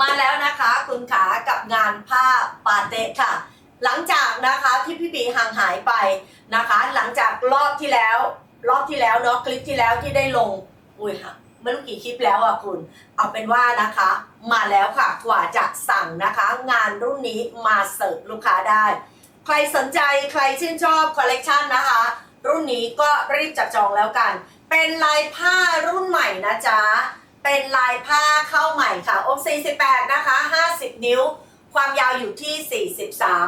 มาแล้วนะคะคุณขากับงานผ้าปาเตะค่ะ หลังจากนะคะที่พี่บีห่างหายไปนะคะ หลังจากรอบที่แล้ว รอบที่แล้วเนาะคลิปที่แล้วที่ได้ลงอุ้ยค่ะไม่รู้กี่คลิปแล้วอะคุณ เอาเป็นว่านะคะ มาแล้วค่ะกว่าจะสั่งนะคะ งานรุ่นนี้มาเสิร์ฟลูกค้าได้ ใครสนใจใครชื่นชอบคอลเลกชันนะคะ รุ่นนี้ก็รีบจับจองแล้วกัน เป็นลายผ้ารุ่นใหม่นะจ๊ะ เป็นลายผ้าเข้าใหม่ค่ะ องค์ 48 นะคะ 50 นิ้ว ความยาวอยู่ที่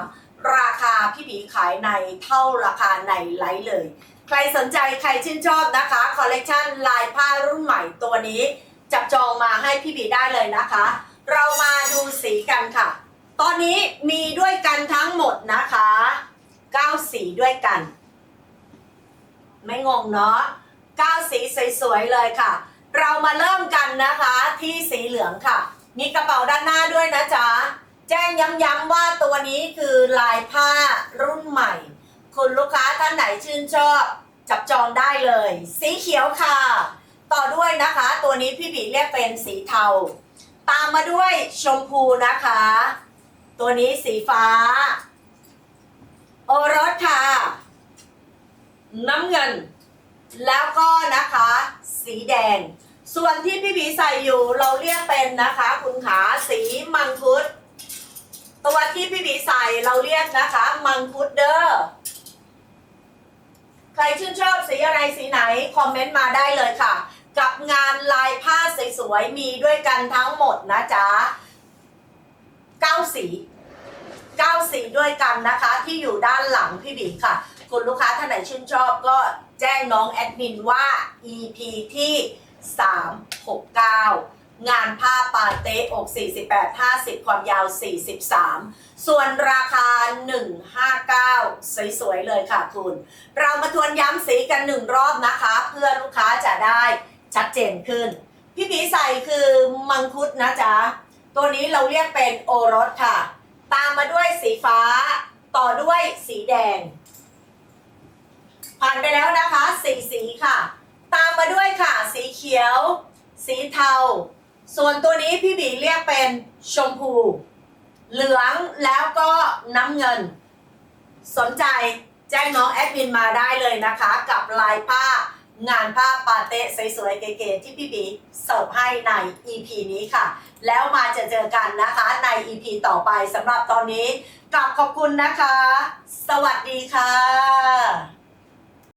43 ราคาพี่บีขายในเท่าราคาในไลฟ์เลย ใครสนใจใครชื่นชอบนะคะ คอลเลกชันลายผ้ารุ่นใหม่ตัวนี้ จับจองมาให้พี่บีได้เลยนะคะ เรามาดูสีกันค่ะ ตอนนี้มีด้วยกันทั้งหมดนะคะ 9 สีด้วยกัน ไม่งงเนาะ 9 สีสวยๆเลยค่ะ เรามาเริ่มกันนะคะที่สีเหลืองค่ะ มีกระเป๋าด้านหน้าด้วยนะจ๊ะ แจ้งย้ำๆว่าตัวนี้คือลายผ้ารุ่นใหม่ คุณลูกค้าท่านไหนชื่นชอบจับจองได้เลย สีเขียวค่ะ ต่อด้วยนะคะ ตัวนี้พี่บีเรียกเป็นสีเทา ตามมาด้วยชมพูนะคะ ตัวนี้สีฟ้า โอรสค่ะ น้ำเงิน แล้วก็นะคะ สีแดง ส่วนที่พี่บีใส่อยู่เราเรียกเป็นนะคะ คุณขาสีมังคุด ตัวที่พี่บีใส่เราเรียกนะคะ มังคุดเดอร์ใครชื่นชอบสีอะไรสีไหน คอมเมนต์มาได้เลยค่ะ กับงานลายผ้าสวยๆมีด้วยกันทั้งหมดนะจ๊ะ9สี9สีด้วยกันนะคะ ที่อยู่ด้านหลังพี่บีค่ะ คุณลูกค้าท่านไหนชื่นชอบก็แจ้งน้องแอดมินว่า EP ที่ 369 งานผ้าปาเตะอก48 50 ความยาว 43 ส่วนราคา 159 สวยๆ เลยค่ะคุณ เรามาทวนย้ำสีกันหนึ่งรอบนะคะ เพื่อลูกค้าจะได้ชัดเจนขึ้น พี่ผีใส่คือมังคุดนะจ๊ะ ตัวนี้เราเรียกเป็นโอรสค่ะ ตามมาด้วยสีฟ้า ต่อด้วยสีแดง ผ่านไปแล้วนะคะสีสีค่ะ ตามมาด้วยค่ะ สีเขียว สีเทา ส่วนตัวนี้พี่บีเรียกเป็นชมพู เหลืองแล้วก็น้ำเงิน สนใจแจ้งน้องแอดมินมาได้เลยนะคะ กับลายผ้างานผ้าปาเต้สวยๆเก๋ๆที่พี่บีเสิร์ฟให้ใน EP นี้ค่ะ แล้วมาจอเจอกันนะคะใน EP ต่อไปสำหรับตอนนี้กลับขอบคุณนะคะ สวัสดีค่ะ